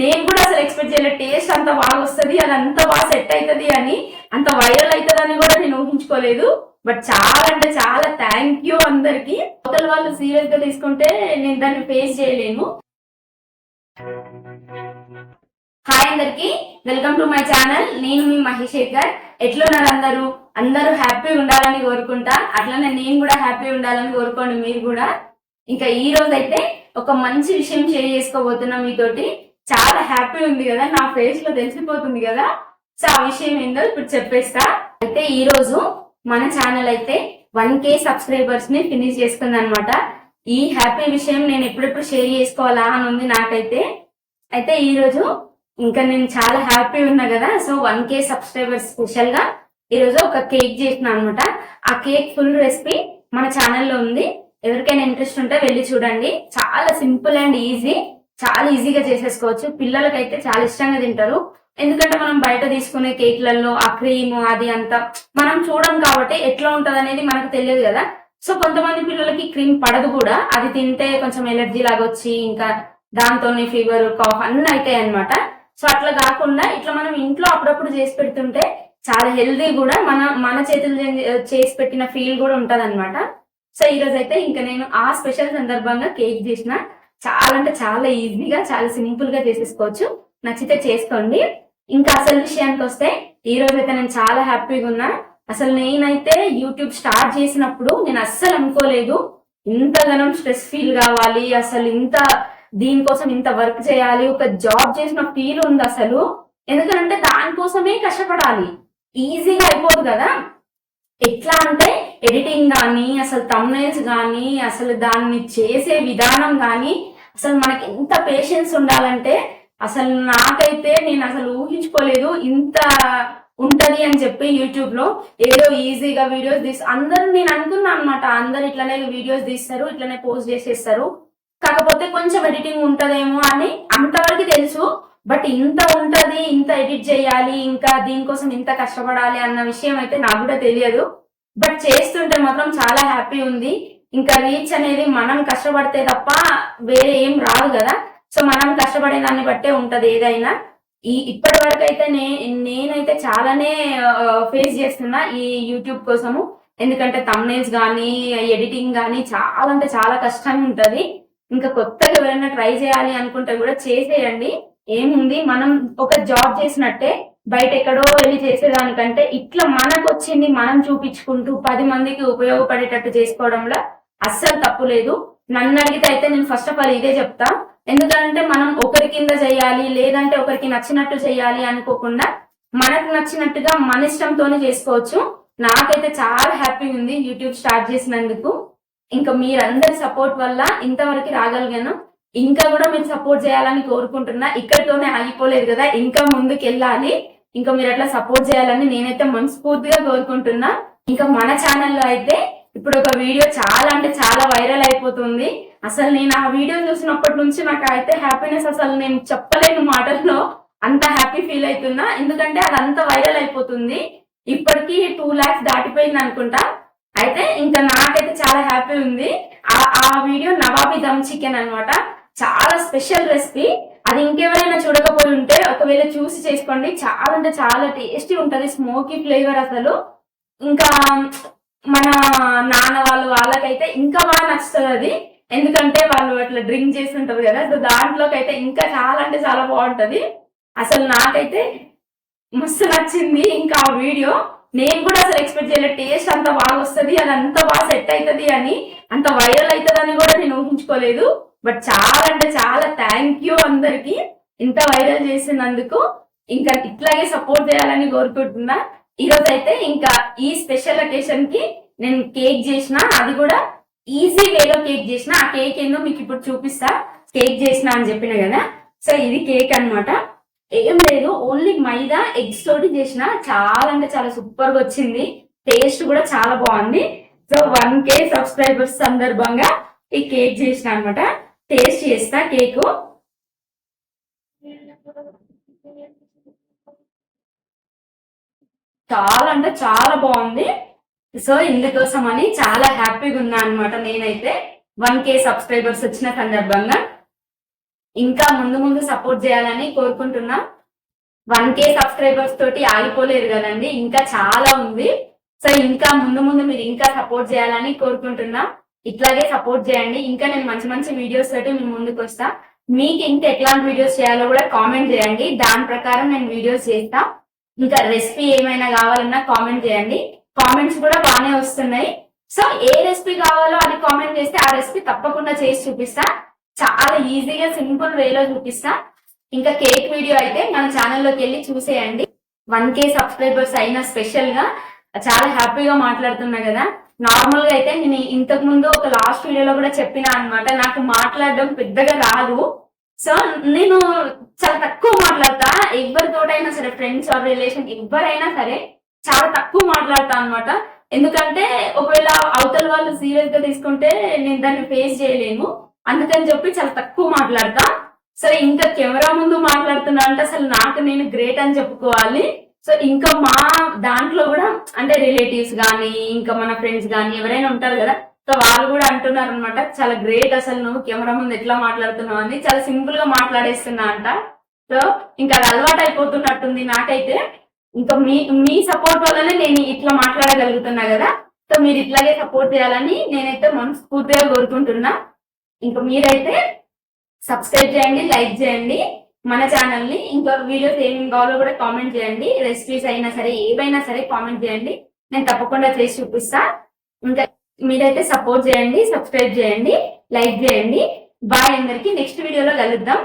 నేను కూడా అసలు ఎక్స్పెక్ట్ చేయలేదు టేస్ట్ అంత బాగా వస్తుంది అది అంత బాగా సెట్ అవుతుంది అని అంత వైరల్ అవుతుందని కూడా నేను ఊహించుకోలేదు. బట్ చాలా అంటే చాలా థ్యాంక్ యూ అందరికి. అవతల వాళ్ళు సీరియస్గా తీసుకుంటే నేను దాన్ని ఫేస్ చేయలేను. హాయ్ అందరికి. వెల్కమ్ టు మై ఛానల్ నేను మీ మహిశేఖర్ ఎట్లున్నారు అందరూ? అందరూ హ్యాపీ ఉండాలని కోరుకుంటా. అట్లనే నేను కూడా హ్యాపీ ఉండాలని కోరుకోండి మీరు కూడా. ఇంకా ఈ రోజు అయితే ఒక మంచి విషయం షేర్ చేసుకోబోతున్నాం మీతోటి. చాలా హ్యాపీ ఉంది కదా నా ఫేస్లో తెలిసిపోతుంది కదా. సో ఆ విషయం ఏందో ఇప్పుడు చెప్పేస్తా. అయితే ఈ రోజు మన ఛానల్ అయితే వన్ కే సబ్స్క్రైబర్స్ని ఫినిష్ చేసుకుంది అనమాట ఈ హ్యాపీ విషయం నేను ఎప్పుడెప్పుడు షేర్ చేసుకోవాలా అని ఉంది నాకైతే. అయితే ఈ రోజు ఇంకా నేను చాలా హ్యాపీ ఉన్నా కదా సో వన్ కే సబ్స్క్రైబర్స్ స్పెషల్గా ఈ రోజు ఒక కేక్ చేసిన అనమాట ఆ కేక్ ఫుల్ రెసిపీ మన ఛానల్లో ఉంది. ఎవరికైనా ఇంట్రెస్ట్ ఉంటే వెళ్ళి చూడండి. చాలా సింపుల్ అండ్ ఈజీ చాలా ఈజీగా చేసేసుకోవచ్చు. పిల్లలకైతే చాలా ఇష్టంగా తింటారు. ఎందుకంటే మనం బయట తీసుకునే కేక్లలో ఆ క్రీమ్ అది అంతా మనం చూడం కాబట్టి ఎట్లా ఉంటది అనేది మనకు తెలియదు కదా. సో కొంతమంది పిల్లలకి క్రీమ్ పడదు కూడా. అది తింటే కొంచెం ఎలర్జీ లాగా వచ్చి ఇంకా దాంతోనే ఫీవర్ కాఫ్ అన్ని అవుతాయి అనమాట సో అట్లా కాకుండా ఇట్లా మనం ఇంట్లో అప్పుడప్పుడు చేసి పెడుతుంటే చాలా హెల్దీ కూడా మన మన చేతులు చేసి పెట్టిన ఫీల్ కూడా ఉంటది అనమాట సో ఈ రోజు అయితే ఇంకా నేను ఆ స్పెషల్ సందర్భంగా కేక్ చేసిన చాలా అంటే చాలా ఈజీగా చాలా సింపుల్గా చేసేసుకోవచ్చు. నచ్చితే చేసుకోండి. ఇంకా అసలు విషయానికి వస్తే ఈ రోజు అయితే నేను చాలా హ్యాపీగా ఉన్నా. అసలు నేనైతే యూట్యూబ్ స్టార్ట్ చేసినప్పుడు నేను అస్సలు అనుకోలేదు. ఇంతగానం స్ట్రెస్ ఫీల్ కావాలి అసలు ఇంత దీనికోసం ఇంత వర్క్ చేయాలి ఒక జాబ్ చేసిన ఫీల్ ఉంది అసలు. ఎందుకంటే దానికోసమే కష్టపడాలి. ఈజీగా అయిపోదు కదా. ఎట్లా అంటే ఎడిటింగ్ కానీ అసలు తమ్నైల్స్ కానీ అసలు దాన్ని చేసే విధానం కానీ అసలు మనకి ఎంత పేషెన్స్ ఉండాలంటే అసలు నాకైతే నేను అసలు ఊహించుకోలేదు ఇంత ఉంటది అని చెప్పి యూట్యూబ్లో ఏదో ఈజీగా వీడియోస్ తీసి అందరూ నేను అనుకున్నా అనమాట అందరు ఇట్లనే వీడియోస్ తీస్తారు ఇట్లనే పోస్ట్ చేసేస్తారు. కాకపోతే కొంచెం ఎడిటింగ్ ఉంటదేమో అని అంతవరకు తెలుసు బట్ ఇంత ఉంటది ఇంత ఎడిట్ చేయాలి ఇంకా దీనికోసం ఇంత కష్టపడాలి అన్న విషయం అయితే నాకు కూడా తెలియదు. బట్ చేస్తుంటే మాత్రం చాలా హ్యాపీ ఉంది. ఇంకా రీచ్ అనేది మనం కష్టపడితే తప్ప వేరే ఏం రాదు కదా. సో మనం కష్టపడే దాన్ని బట్టే ఉంటది ఏదైనా. ఈ ఇప్పటి వరకు అయితే నే నేనైతే చాలానే ఫేస్ చేస్తున్నా ఈ యూట్యూబ్ కోసము. ఎందుకంటే తమ్నేల్స్ కానీ ఎడిటింగ్ కానీ చాలా అంటే చాలా కష్టంగా ఉంటది. ఇంకా కొత్తగా ఎవరైనా ట్రై చేయాలి అనుకుంటే కూడా చేసేయండి. ఏముంది? మనం ఒక జాబ్ చేసినట్టే బయట ఎక్కడో వెళ్ళి చేసేదానికంటే ఇట్లా మనకు వచ్చింది మనం చూపించుకుంటూ పది మందికి ఉపయోగపడేటట్టు చేసుకోవడంలో అస్సలు తప్పు లేదు. నన్ను అడిగితే అయితే నేను ఫస్ట్ ఆఫ్ ఆల్ ఇదే చెప్తా. ఎందుకంటే మనం ఒకరి కింద చేయాలి లేదంటే ఒకరికి నచ్చినట్టు చేయాలి అనుకోకుండా మనకు నచ్చినట్టుగా మన ఇష్టంతోనే చేసుకోవచ్చు. నాకైతే చాలా హ్యాపీ ఉంది యూట్యూబ్ స్టార్ట్ చేసినందుకు. ఇంకా మీరందరి సపోర్ట్ వల్ల ఇంతవరకు రాగలిగాను. ఇంకా కూడా మీరు సపోర్ట్ చేయాలని కోరుకుంటున్నా. ఇక్కడితోనే ఆగిపోలేదు కదా ఇంకా ముందుకు వెళ్ళాలి ఇంకా మీరు అట్లా సపోర్ట్ చేయాలని నేనైతే మనస్ఫూర్తిగా కోరుకుంటున్నా. ఇంకా మన ఛానల్లో అయితే ఇప్పుడు ఒక వీడియో చాలా అంటే చాలా వైరల్ అయిపోతుంది. అసలు నేను ఆ వీడియో చూసినప్పటి నుంచి నాకు అయితే హ్యాపీనెస్ అసలు నేను చెప్పలేను మాటల్లో అంత హ్యాపీ ఫీల్ అవుతున్నా. ఎందుకంటే అది అంత వైరల్ అయిపోతుంది. ఇప్పటికీ టూ లాక్స్ దాటిపోయింది అనుకుంటా. అయితే ఇంకా నాకైతే చాలా హ్యాపీ ఉంది. ఆ ఆ వీడియో నవాబీ దమ్ చికెన్ అన్నమాట. చాలా స్పెషల్ రెసిపీ అది ఇంకెవరైనా చూడకపోయి ఉంటే ఒకవేళ చూసి చేసుకోండి. చాలా అంటే చాలా టేస్టీ ఉంటది. స్మోకీ ఫ్లేవర్ అసలు. ఇంకా మన నాన్న వాళ్ళు వాళ్ళకైతే ఇంకా బాగా నచ్చుతుంది అది. ఎందుకంటే వాళ్ళు అట్లా డ్రింక్ చేసి ఉంటారు కదా. సో దాంట్లోకి అయితే ఇంకా చాలా అంటే చాలా బాగుంటది. అసలు నాకైతే మస్తు నచ్చింది ఇంకా ఆ వీడియో. నేను కూడా అసలు ఎక్స్పెక్ట్ చేయలేదు టేస్ట్ అంత బాగా వస్తుంది అది అంత బాగా సెట్ అవుతుంది అని అంత వైరల్ అవుతుందని కూడా నేను ఊహించుకోలేదు. బట్ చాలా అంటే చాలా థ్యాంక్ యూ అందరికి. ఇంత వైరల్ చేసినందుకు ఇంకా ఇట్లాగే సపోర్ట్ చేయాలని కోరుకుంటున్నా. ఈరోజు అయితే ఇంకా ఈ స్పెషల్ అకేషన్కి నేను కేక్ చేసిన అది కూడా ఈజీ వేలో కేక్ చేసిన. ఆ కేక్ ఏందో మీకు ఇప్పుడు చూపిస్తా. కేక్ చేసిన అని చెప్పిన కదా. సో ఇది కేక్ అన్నమాట. ఏం లేదు ఓన్లీ మైదా ఎగ్స్ తోటి చేసిన. చాలా అంటే చాలా సూపర్గా వచ్చింది. టేస్ట్ కూడా చాలా బాగుంది. సో వన్ కే సబ్స్క్రైబర్స్ సందర్భంగా ఈ కేక్ చేసిన అనమాట టేస్ట్ చేస్తా కేక్. చాలా అంటే చాలా బాగుంది. సో ఇందుకోసం అని చాలా హ్యాపీగా ఉన్నా అనమాట నేనైతే. వన్ కే సబ్స్క్రైబర్స్ వచ్చిన సందర్భంగా. ఇంకా ముందు ముందు సపోర్ట్ చేయాలని కోరుకుంటున్నా. వన్ కే సబ్స్క్రైబర్స్ తోటి ఆగిపోలేదు కదండి ఇంకా చాలా ఉంది. సో ఇంకా ముందు ముందు మీరు ఇంకా సపోర్ట్ చేయాలని కోరుకుంటున్నా. ఇట్లాగే సపోర్ట్ చేయండి. ఇంకా నేను మంచి మంచి వీడియోస్ తోటి మీ ముందుకు వస్తా. మీకు ఇంకా ఎట్లాంటి వీడియోస్ చేయాలో కూడా కామెంట్ చేయండి. దాని ప్రకారం నేను వీడియోస్ చేస్తా. ఇంకా రెసిపీ ఏమైనా కావాలన్నా కామెంట్ చేయండి. కామెంట్స్ కూడా బాగానే వస్తున్నాయి. సో ఏ రెసిపీ కావాలో అది కామెంట్ చేస్తే ఆ రెసిపీ తప్పకుండా చేసి చూపిస్తా. చాలా ఈజీగా సింపుల్ వేలో చూపిస్తా. ఇంకా కేక్ వీడియో అయితే మన ఛానల్లోకి వెళ్ళి చూసేయండి. వన్ కే సబ్స్క్రైబర్స్ అయిన స్పెషల్గా. చాలా హ్యాపీగా మాట్లాడుతున్నా కదా. నార్మల్గా అయితే నేను ఇంతకు ముందు ఒక లాస్ట్ వీడియోలో కూడా చెప్పినా అన్నమాట. నాకు మాట్లాడడం పెద్దగా రాదు. సో నేను చాలా తక్కువ మాట్లాడతా. ఎవరితోటైనా సరే ఫ్రెండ్స్ ఆర్ రిలేషన్ ఎవరైనా సరే చాలా తక్కువ మాట్లాడతా అన్నమాట. ఎందుకంటే ఒకవేళ అవతల వాళ్ళు సీరియస్గా తీసుకుంటే నేను దాన్ని ఫేస్ చేయలేను. అందుకని చెప్పి చాలా తక్కువ మాట్లాడతా. సరే ఇంకా కెమెరా ముందు మాట్లాడుతున్నా అంటే అసలు నాకు నేను గ్రేట్ అని చెప్పుకోవాలి. సో ఇంకా మా దాంట్లో కూడా అంటే రిలేటివ్స్ కానీ ఇంకా మన ఫ్రెండ్స్ కానీ ఎవరైనా ఉంటారు కదా సో వాళ్ళు కూడా అంటున్నారు అనమాట చాలా గ్రేట్ అసలు నువ్వు కెమెరా ముందు ఎట్లా మాట్లాడుతున్నావు అని. చాలా సింపుల్గా మాట్లాడేస్తున్నా అంట. సో ఇంకా అది అలవాటు అయిపోతున్నట్టుంది నాకైతే. ఇంకా మీ మీ సపోర్ట్ వల్లనే నేను ఇట్లా మాట్లాడగలుగుతున్నా కదా. సో మీరు ఇట్లాగే సపోర్ట్ చేయాలని నేనైతే మనస్ఫూర్తిగా కోరుకుంటున్నా. ఇంకా మీరైతే సబ్స్క్రైబ్ చేయండి లైక్ చేయండి. మన ఛానల్ని ఇంకా వీడియోస్ ఏమేమి కావాలో కూడా కామెంట్ చేయండి. రెసిపీస్ అయినా సరే ఏవైనా సరే కామెంట్ చేయండి. నేను తప్పకుండా చేసి చూపిస్తా. ఇంకా మీరైతే సపోర్ట్ చేయండి సబ్స్క్రైబ్ చేయండి లైక్ చేయండి. బాయ్ అందరికి. నెక్స్ట్ వీడియోలో కలుద్దాం.